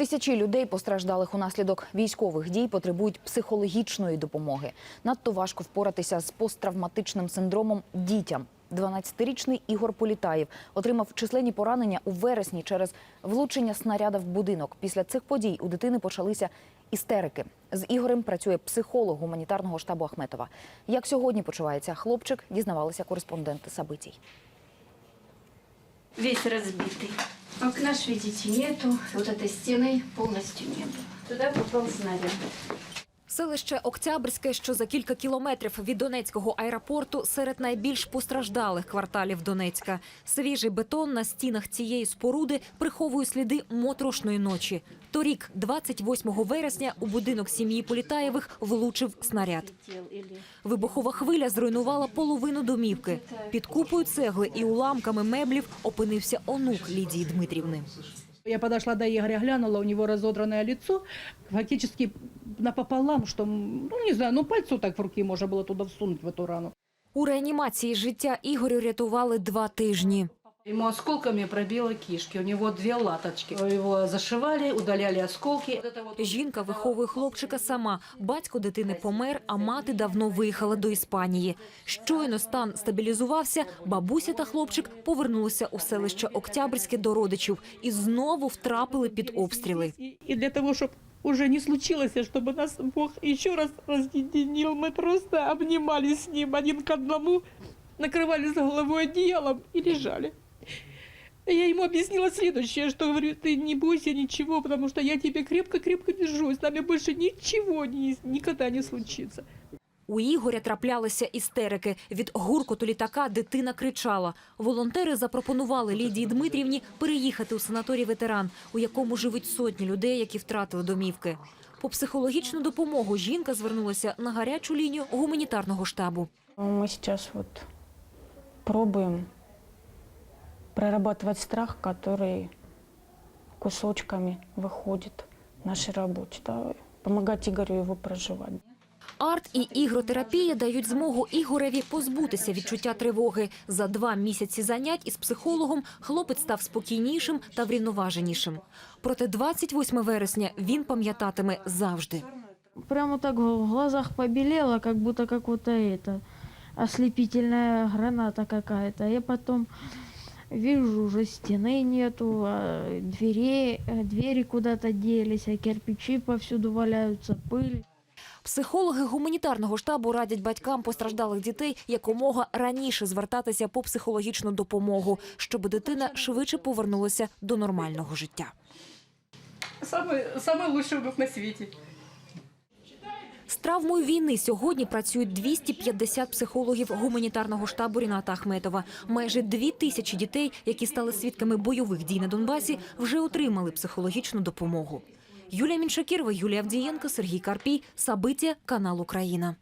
Тисячі людей, постраждалих унаслідок військових дій, потребують психологічної допомоги. Надто важко впоратися з посттравматичним синдромом дітям. 12-річний Ігор Політаєв отримав численні поранення у вересні через влучення снаряда в будинок. Після цих подій у дитини почалися істерики. З Ігорем працює психолог гуманітарного штабу Ахметова. Як сьогодні почувається хлопчик, дізнавалися кореспонденти Сабитій. Весь разбитый. Окна ж, видите, нету. Вот этой стены полностью не было. Туда попал снаряд. Селище Октябрьське, що за кілька кілометрів від Донецького аеропорту, серед найбільш постраждалих кварталів Донецька. Свіжий бетон на стінах цієї споруди приховує сліди моторошної ночі. Торік, 28 вересня, у будинок сім'ї Політаєвих влучив снаряд. Вибухова хвиля зруйнувала половину домівки. Під купою цегли і уламками меблів опинився онук Лідії Дмитрівни. Я подошла до Игоря, глянула, у него разодранное лицо, фактически напополам, что, ну не знаю, ну пальцу так в руки можно было туда всунуть в эту рану. У реанімації життя Ігорю рятували два тижні. Ему осколками пробило кишки, у него две латочки. Его зашивали, удаляли осколки. Вот это вот- Жінка виховує хлопчика сама. Батько дитини помер, а мати давно виїхала до Іспанії. Щойно стан стабілізувався, бабуся та хлопчик повернулися у селище Октябрьське до родичів і знову втрапили під обстріли. И и для того, чтобы уже не случилось, чтобы нас Бог еще раз разъединил, мы просто обнимались с ним один к одному, накрывались головой одеялом и лежали. Я ему объяснила следующее, что говорю, ты не бойся ничего, потому что я тебе крепко-крепко держу, с нами больше ничего не, никогда не случится. У Ігоря траплялися істерики. Від гуркоту літака дитина кричала. Волонтери запропонували Лідії Дмитрівні переїхати у санаторій ветеран, у якому живуть сотні людей, які втратили домівки. По психологічну допомогу жінка звернулася на гарячу лінію гуманітарного штабу. Мы сейчас вот пробуем прорабатывать страх, который кусочками выходит в нашей работе, да, помогать Игорю его проживать. Арт і ігротерапія дають змогу Ігореві позбутися відчуття тривоги. За два місяці занять із психологом хлопець став спокійнішим та врівноваженішим. Проте 28 вересня він пам'ятатиме завжди. Прямо так в глазах побелело, как будто какая-то это ослепительная граната какая-то. Я потом вижу, уже стены нету, а дверей, а двери куда-то делись, а кирпичи повсюду валяются, пыль. Психологи гуманітарного штабу радять батькам постраждалих дітей якомога раніше звертатися по психологічну допомогу, щоб дитина швидше повернулася до нормального життя. Лучший внук на свете. З травмою війни сьогодні працюють 250 психологів гуманітарного штабу Ріната Ахметова. Майже дві тисячі дітей, які стали свідками бойових дій на Донбасі, вже отримали психологічну допомогу. Юлія Міншакірова, Юлія Авдієнко, Сергій Карпій, Сабиття, канал Україна.